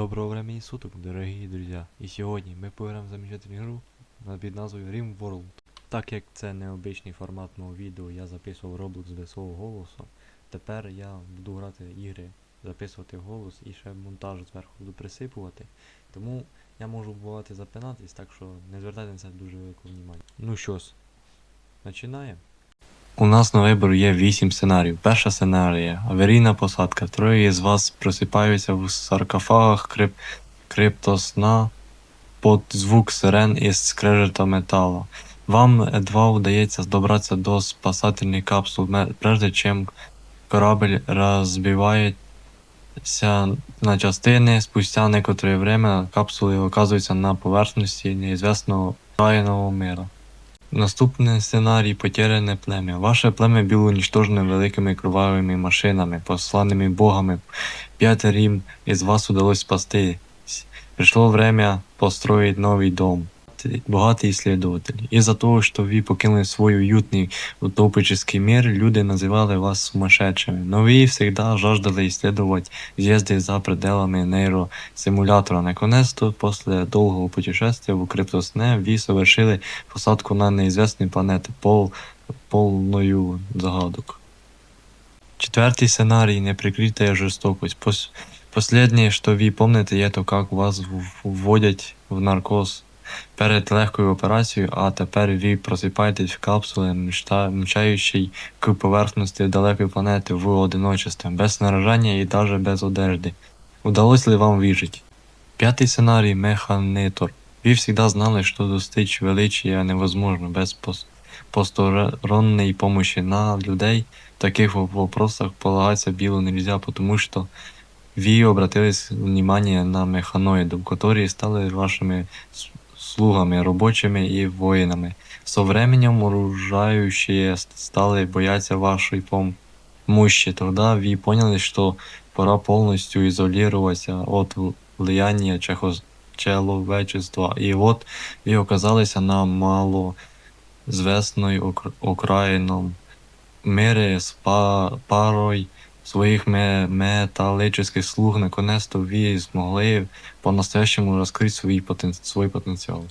Доброго времени суток, дорогі друзі. І сьогодні ми поіграємо в замечательну гру під назвою Rim World. Так як це необичний формат мого відео, я записував Roblox без свого голосу. Тепер я буду грати ігри, записувати голос і ще монтаж зверху буду присипувати. Тому я можу бувати запинатись, так що не звертайте на це дуже великого внимання. Ну що ж, починаємо. У нас на вибір є 8 сценаріїв. Перша сценарія аварійна посадка. Троє з вас просипаються в саркофагах крип... криптосна під звук сирен із скрежета металу. Вам едва вдається добратися до спасательних капсул, прежде чим корабль розбивається на частини. Спустя некоторе время капсули оказуються на поверхності неізвісного тайного мира. Наступний сценарій потеряне плем'я. Ваше плем'я було уничтожене великими кровавими машинами, посланими богами. П'ятерим із вас удалось спастись. Пришло время построить новий дом Ты Богатый исследователь. Из-за того, что вы покинули свой уютный утопический мир, люди называли вас сумасшедшими. Но вы всегда жаждали исследовать звезды за пределами нейросимулятора. Наконец-то, после долгого путешествия в криптосне, вы совершили посадку на неизвестной планеты, пол, полною загадок. Четвертый сценарий – неприкрытая жестокость. Пос- Последнее, что вы помните, є то, як вас в- вводять в наркоз перед легкою операцією, а тепер ви просипаєтесь в капсулі, мчта- мчаючій к поверхності далекої планети в одиночестві, без снаряження і даже без одежди. Удалось ли вам выжить? Пятый сценарий – механитор. Вы всегда знали, что достичь величия невозможно без пос- посторонней помощи на людей. В таких во- вопросах полагаться билу нельзя, потому что вы обратились внимание на механоидов, которые стали вашими с- слугами, рабочими и воинами. Со временем оружающие стали бояться вашей помощи. Тогда вы поняли, что пора полностью изолироваться от влияния чехос- человечества. И вот вы оказались на малозвестной окр- окраинном с па- парой своих ме- металлических слуг. Наконец-то вы смогли по-настоящему раскрыть свой, потен... свой потенциал.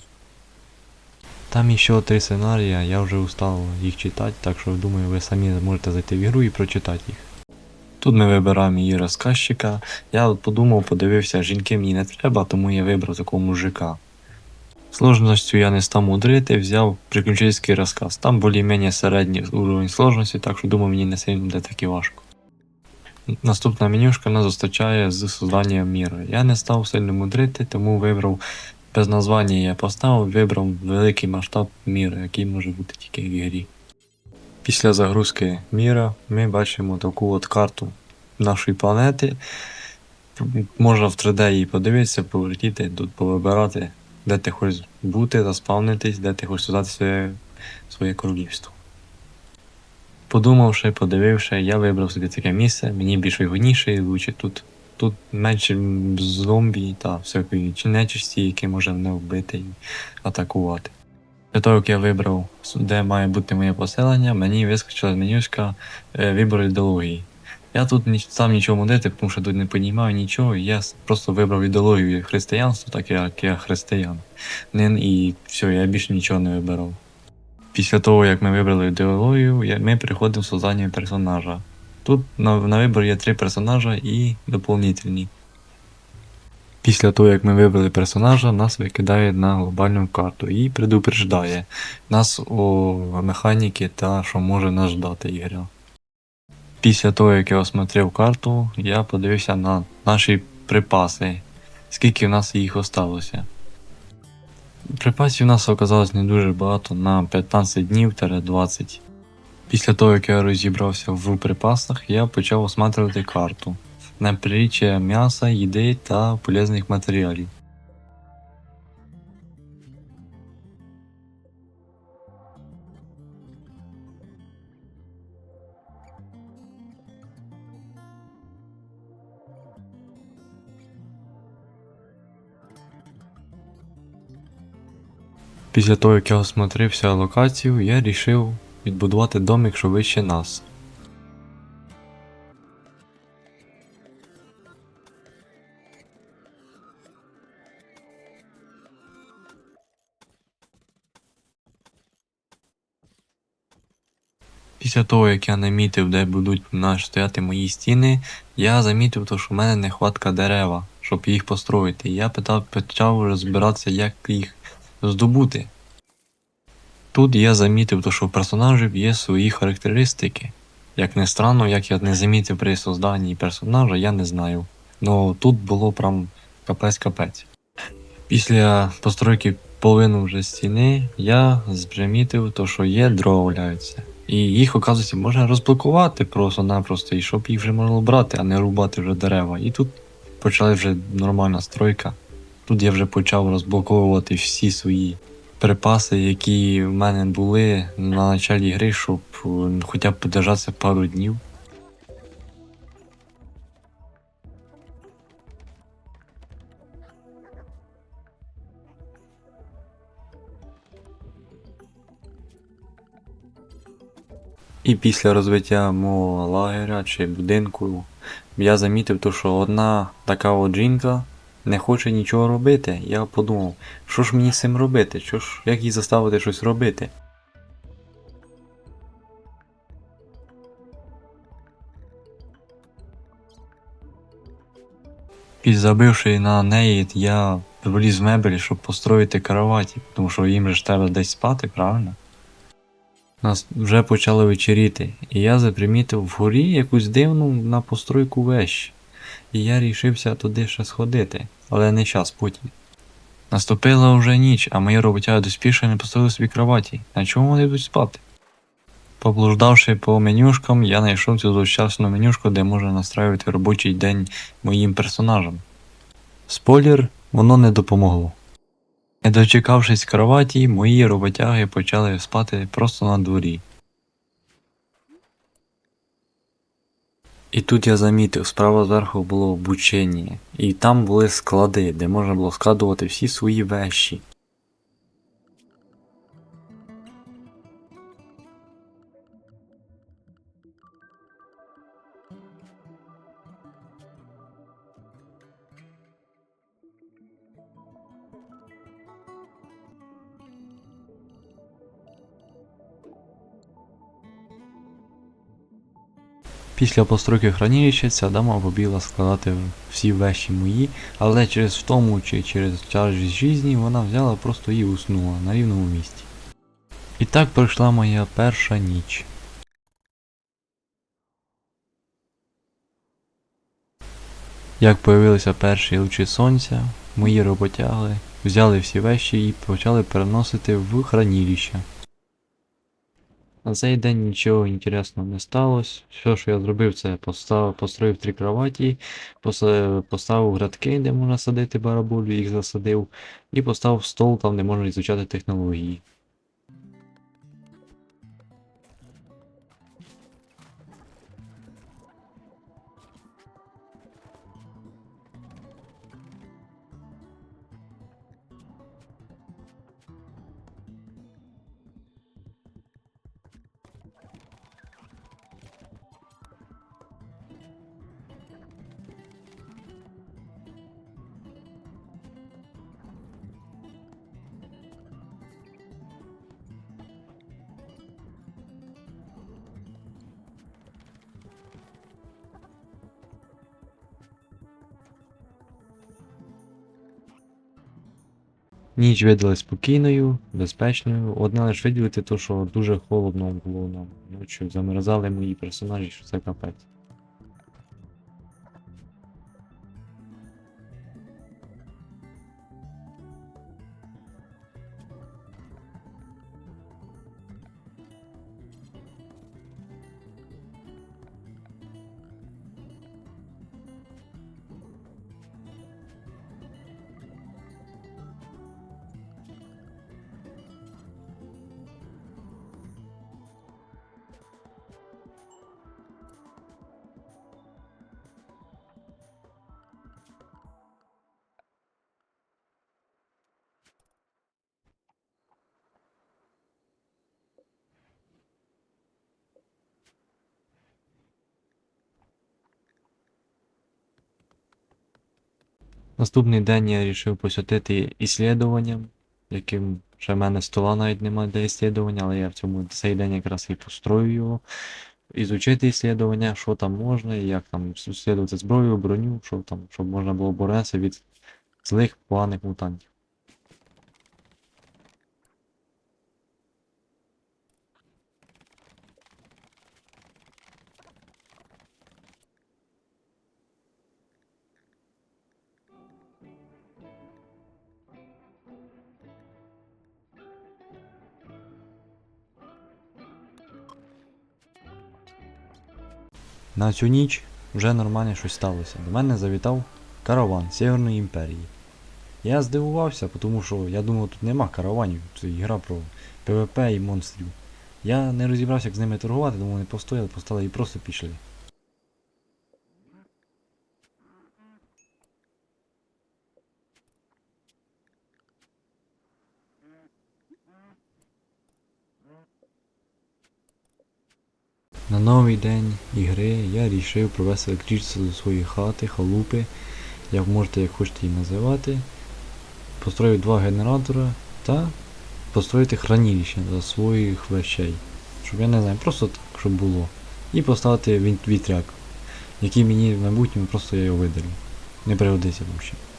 Там еще три сценарія, я вже устав їх читати, так що думаю, ви самі можете зайти в ігру і прочитати їх. Тут ми вибираємо її розказчика. Я от подумав, подивився, жінки мені не треба, тому я вибрав такого мужика. Сложністю я не став мудрити, взяв приключенський розказ. Там більш-менш середній уровень сложності, так що думаю, мені не сильно буде таки важко. Наступна менюшка нас зустрічає з созданням міра. Я не став сильно мудрити, тому вибрав без названня я поставив, вибрав великий масштаб міра, який може бути тільки в ігрі. Після загрузки міра ми бачимо таку от карту нашої планети. Можна в 3D її подивитися, полетіти, тут повибирати, де ти хочеш бути, заспавнитись, де ти хочеш создати своє, своє королівство. Подумавши, подививши, я вибрав собі таке місце, мені більш вигодніше і лучше тут. Тут менше зомбі та всякої нечисті, які може мене вбити і атакувати. Для того, як я вибрав, де має бути моє поселення, мені вискочила менюшка е, вибор ідеології. Я тут сам нічого мудити, тому що тут не понімаю нічого, я просто вибрав ідеологію християнства, так як я християн. Не- І все, я більше нічого не вибирав. Після того, як ми вибрали ідеологію, ми переходимо в создання персонажа. Тут на, на вибір є три персонажа і доповнительні. Після того, як ми вибрали персонажа, нас викидає на глобальну карту і предупреждає нас о механіки та що може нас ждати ігра. Після того, як я осмотрів карту, я подивився на наші припаси, скільки в нас їх осталося. Припасів у нас оказалось не дуже багато на 15 днів 20. Після того, як я розібрався в припасах, я почав осматривати карту на приріччя м'яса, їди та полезних матеріалів. Після того, як я осмотрився локацію, я рішив відбудувати домик, що вище нас. Після того, як я намітив, де будуть наш стояти мої стіни, я замітив, то, що в мене нехватка дерева, щоб їх построїти. Я питав, почав розбиратися, як їх здобути. Тут я замітив, то, що в персонажів є свої характеристики. Як не странно, як я не замітив при созданні персонажа, я не знаю. Ну тут було прям капець-капець. Після постройки половини вже стіни я замітив, то, що є дрова валяються. І їх, оказується, можна розблокувати просто-напросто, і щоб їх вже можна брати, а не рубати вже дерева. І тут почала вже нормальна стройка. Тут я вже почав розблоковувати всі свої припаси, які в мене були на початку гри, щоб е, хоча б подержатися пару днів. І після розбиття мого лагеря чи будинку я замітив, що одна така от жінка не хоче нічого робити. Я подумав, що ж мені з цим робити? Що ж, як її заставити щось робити? Підзабивши на неї, я вліз в мебелі, щоб построїти кроваті, тому що їм же ж треба десь спати, правильно? Нас вже почало вечеріти, і я запримітив вгорі якусь дивну на постройку вещь. І я рішився туди ще сходити, але не час потім. Наступила вже ніч, а мої роботяги доспіше не построїли собі кроваті. На чому вони будуть спати? Поблуждавши по менюшкам, я знайшов цю злощасну менюшку, де можна настраювати робочий день моїм персонажам. Спойлер, воно не допомогло. Не дочекавшись кроваті, мої роботяги почали спати просто на дворі. І тут я замітив, справа зверху було обучення, і там були склади, де можна було складувати всі свої вещі. Після постройки хранилища ця дама побігла складати всі вещі мої, але через втому чи через тяжість житті вона взяла просто і уснула на рівному місці. І так пройшла моя перша ніч. Як появилися перші лучі сонця, мої роботяги взяли всі вещі і почали переносити в хранилище. На цей день нічого інтересного не сталося. Все, що я зробив, це постав, построїв три кроваті, поставив градки, де можна садити барабулю, їх засадив, і поставив стол там, де можна ізучати технології. Ніч видалась спокійною, безпечною. Одне лише виділити то, що дуже холодно було нам ночі. Замерзали мої персонажі, що це капець. Наступний день я вирішив посвятити іслідуванням, яким Ще в мене стола навіть немає для іслідування, але я в цьому цей день якраз і построю його. Ізучити іслідування, що там можна, як там слідувати зброю, броню, що там, щоб можна було боротися від злих поганих мутантів. На цю ніч вже нормально щось сталося. До мене завітав караван Северної імперії. Я здивувався, тому що я думав, тут нема караванів, це гра про ПВП і монстрів. Я не розібрався, як з ними торгувати, тому вони постояли, постали і просто пішли. Новий день ігри я рішив провести електричество до своєї хати, халупи, як можете як хочете її називати. Построїв два генератора та построїти хранилище для своїх вещей. Щоб я не знаю, просто так, щоб було. І поставити вітряк, який мені в майбутньому просто я його видалю. Не пригодиться взагалі.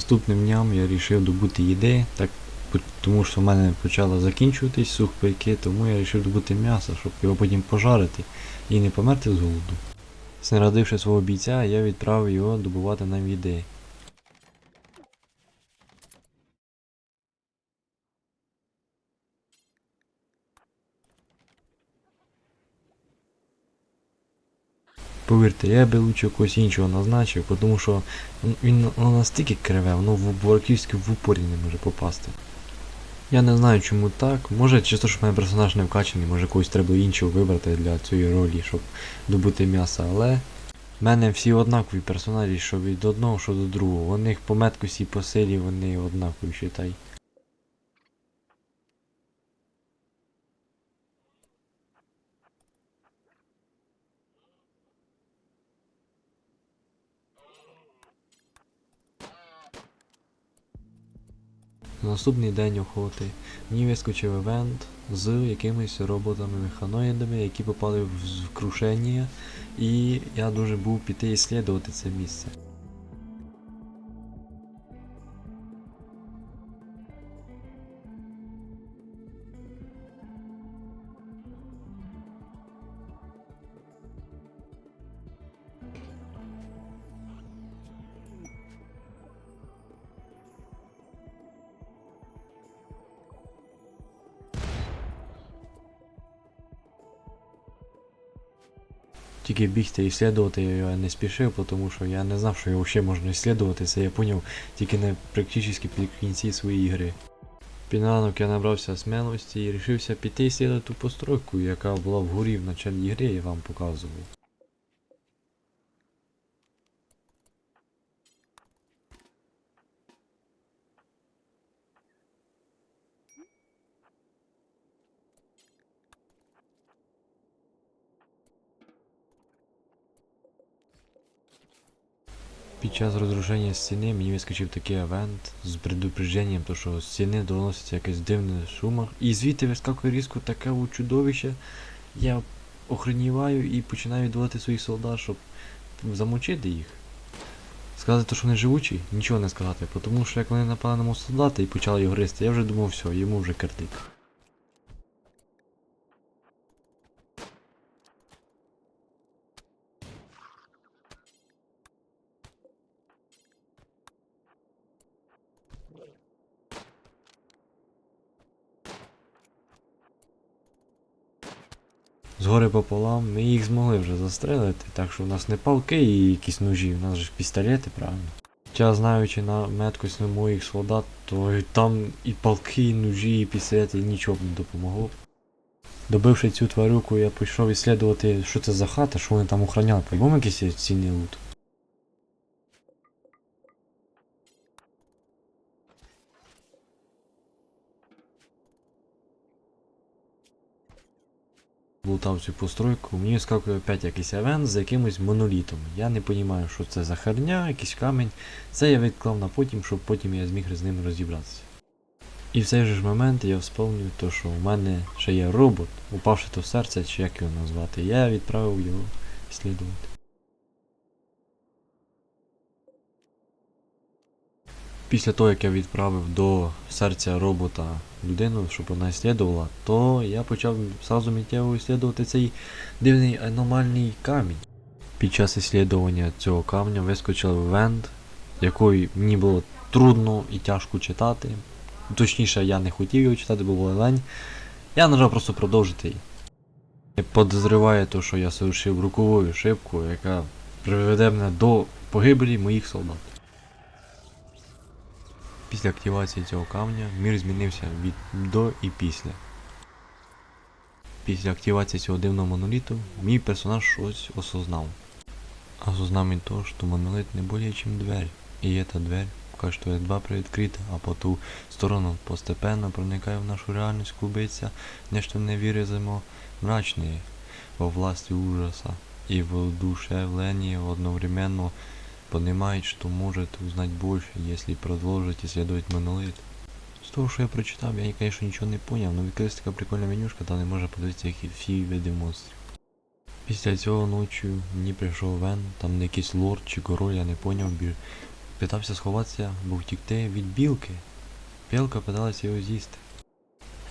Наступним дням я вирішив добути їди, так, тому що в мене почало закінчуватись сухпайки, тому я вирішив добути м'ясо, щоб його потім пожарити і не померти з голоду. Снарядивши свого бійця, я відправив його добувати нам їди. Повірте, я би лучше когось іншого назначив, тому що він настільки криве, воно в практично в упорі не може попасти. Я не знаю чому так. Може те, що мене персонаж не вкачаний, може когось треба іншого вибрати для цієї ролі, щоб добути м'ясо, але. В мене всі однакові персонажі, що від одного, що до другого. У них по меткості по силі вони однакові, считай. На наступний день охоти мені вискочив івент з якимись роботами-механоїдами, які попали в крушення, і я дуже був піти і слідувати це місце. Тільки бігти і слідувати я не спішив, тому що я не знав, що його ще можна слідувати, це я поняв тільки не практично під кінці своєї гри. Під ранок я набрався смелості і рішився піти слідувати ту постройку, яка була вгорі в началі гри, я вам показував. Під час розрушення стіни мені вискочив такий евент з предупрежденням, то що стіни доноситься якесь дивне шумах. І звідти вискакує різко таке чудовище. Я охреніваю і починаю відводити своїх солдат, щоб замочити їх. Сказати, що вони живучі, нічого не сказати, тому що як вони напали на мого солдата і почали його гризти, я вже думав, все, йому вже кертик. Згори пополам, ми їх змогли вже застрелити, так що у нас не палки і якісь ножі, у нас же пістолети, правильно? Хоча знаючи на меткость моїх солдат, то і там і палки, і ножі, і пістолети нічого б не допомогло. Добивши цю тварюку, я пішов іслідувати, що це за хата, що вони там охороняли. По-любому якийсь цінний лут. Лутав цю постройку, мені скакує опять якийсь евент з якимось монолітом. Я не розумію, що це за херня, якийсь камінь. Це я відклав на потім, щоб потім я зміг з ним розібратися. І в цей же ж момент я вспомнив, то, що у мене ще є робот, упавши то в серце, чи як його назвати. Я відправив його слідувати. Після того, як я відправив до серця робота людину, щоб вона слідувала, то я почав сразу миттєво слідувати цей дивний аномальний камінь. Під час іслідування цього камня вискочив вент, який мені було трудно і тяжко читати. Точніше, я не хотів його читати, бо було лень. Я нажав просто продовжити її. Подозріває те, що я совершив рукову ошибку, яка приведе мене до погибелі моїх солдат. Після активації цього камня мір змінився від до і після. Після активації цього дивного моноліту мій персонаж щось осознав. Осознав він то, що монолит не більше, ніж дверь. І эта дверь, поки що едва приоткрита, а по ту сторону постепенно проникає в нашу реальність клубиться нечто невіразимо мрачне во власти ужаса и воодушевление одновременно понимает, что может узнать больше, если продолжить исследовать монолит. З того, що я прочитав, я, конечно, нічого не поняв, але відкрилась така прикольна менюшка, та не може подивитися які всі види. Після цього ночі мені прийшов Вен, там якийсь лорд чи король, я не поняв, біль. Питався сховатися, бо втікти від білки. Білка питалася його з'їсти.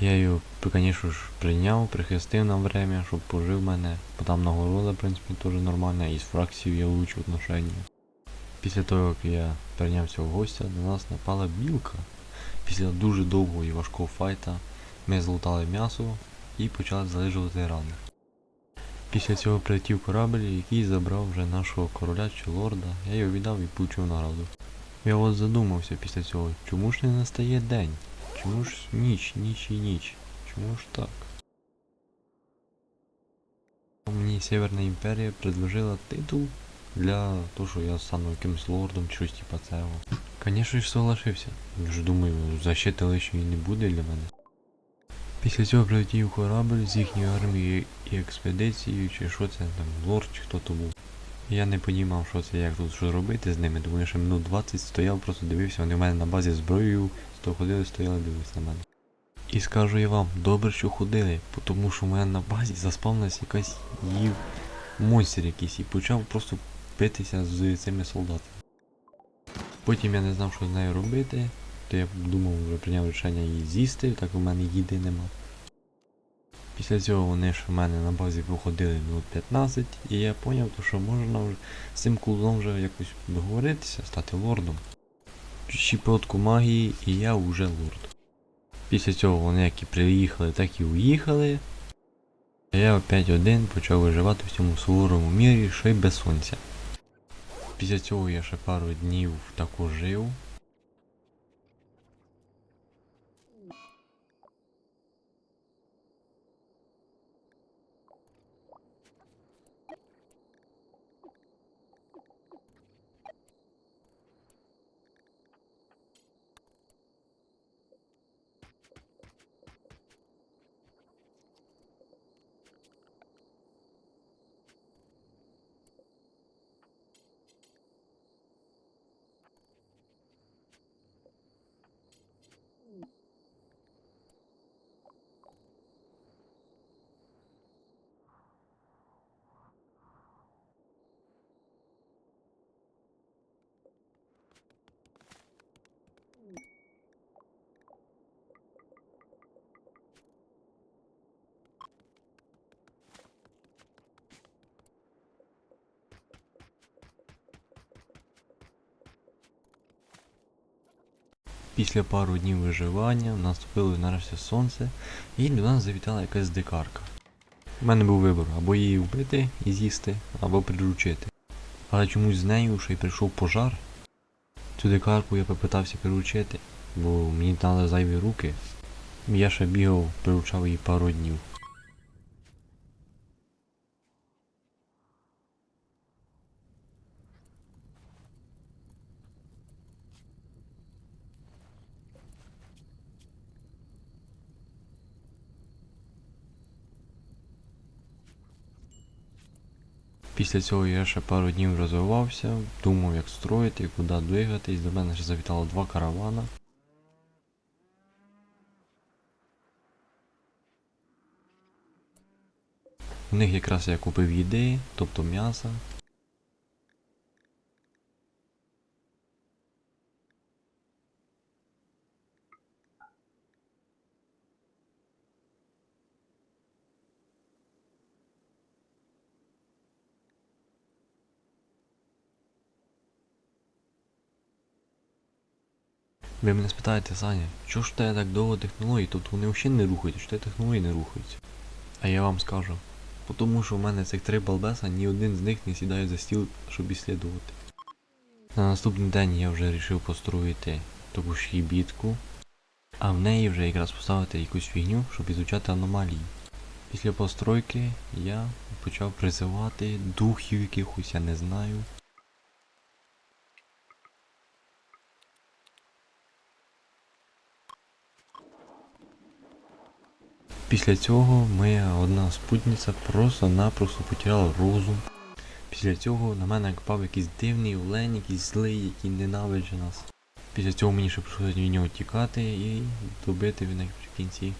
Я його, звісно ж, прийняв, прихистив на время, щоб пожив мене, бо там нагорода, в принципі, теж нормальна, і з фракцією я влучу отношення. Після того, як я прийняв цього гостя, до нас напала білка. Після дуже довгого і важкого файта ми злутали м'ясо і почали залежувати рани. Після цього прилетів корабель, який забрав вже нашого короля чи лорда, я його віддав і получив награду. Я от задумався після цього, чому ж не настає день? Чому ж ніч, ніч і ніч? Чому ж так? Мені Северна імперія предложила титул для того, що я стану якимось лордом щось типа цього. Звісно ж соглашився. Я ж думаю, защити лишньої не буде для мене. Після цього прилетів корабль з їхньою армією і експедицією, чи що це там, лорд, чи хто то був. Я не понімав, що це, як тут що робити з ними, тому що минут 20 стояв, просто дивився, вони в мене на базі зброєю, то ходили, стояли, дивилися на мене. І скажу я вам, добре, що ходили, тому що в мене на базі заспавнилась якась їв монстр якийсь і почав просто битися з цими солдатами. Потім я не знав, що з нею робити, то я думав, вже прийняв рішення її з'їсти, так у мене їди нема. Після цього вони ж в мене на базі походили минут 15, і я зрозумів, що можна вже з цим кулоном вже якось договоритися, стати лордом. Щепотку магії, і я вже лорд. Після цього вони як і приїхали, так і уїхали. А я опять один почав виживати в цьому суворому мірі, ще й без сонця. Після цього я ще пару днів також жив. Після пару днів виживання наступило нарешті сонце, і до нас завітала якась дикарка. У мене був вибір або її вбити і з'їсти, або приручити. Але чомусь з нею ще й прийшов пожар. Цю дикарку я попитався приручити, бо мені дали зайві руки. Я ще бігав, приручав її пару днів. Після цього я ще пару днів розвивався, думав як строїти, куди двигатись. До мене ще завітало два каравана. У них якраз я купив їди, тобто м'яса. Ви мене спитаєте, Саня, чого ж тебе так довго технологій, тобто вони взагалі не рухаються, що технології не рухаються? А я вам скажу, тому що в мене цих три балбеса, ні один з них не сідає за стіл, щоб іслідувати. На наступний день я вже вирішив построїти таку ж хібітку, а в неї вже якраз поставити якусь фігню, щоб ізучати аномалії. Після постройки я почав призивати духів якихось, я не знаю. Після цього моя одна спутниця просто-напросто потеряла розум. Після цього на мене напав якийсь дивний олень, якийсь злий, який ненавиджить нас. Після цього мені ще прийшлося від нього тікати і добити він в кінці.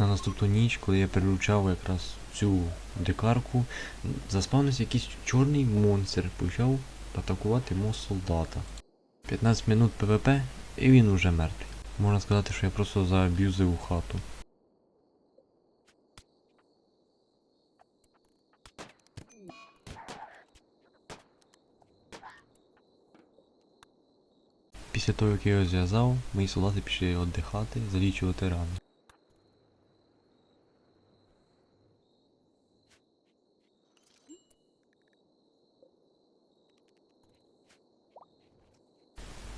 На наступну ніч, коли я переручав якраз цю дикарку, заспавнився якийсь чорний монстр, почав атакувати мого солдата. 15 минут ПВП і він уже мертвий. Можна сказати, що я просто зааб'юзив хату. Після того, як я його зв'язав, мої солдати пішли віддихати, залічувати рани.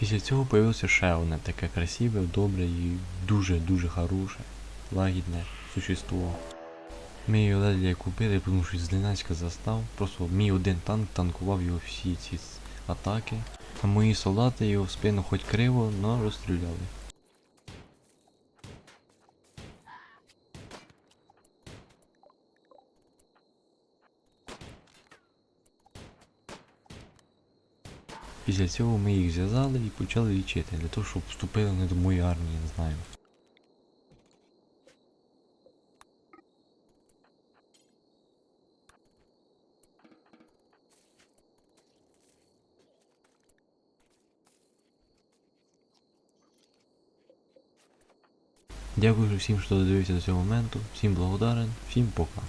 Після цього появилося ще одне таке красиве, добре і дуже-дуже хороше, лагідне существо. Ми його ледве купили, тому що зненацька застав. Просто мій один танк танкував його всі ці атаки. А мої солдати його в спину хоч криво, но розстріляли. Після цього ми їх зв'язали і почали лічити, для того, щоб вступили вони до моєї армії, не знаю. Дякую всім, хто додивився до цього моменту. Всім благодарен, всім пока.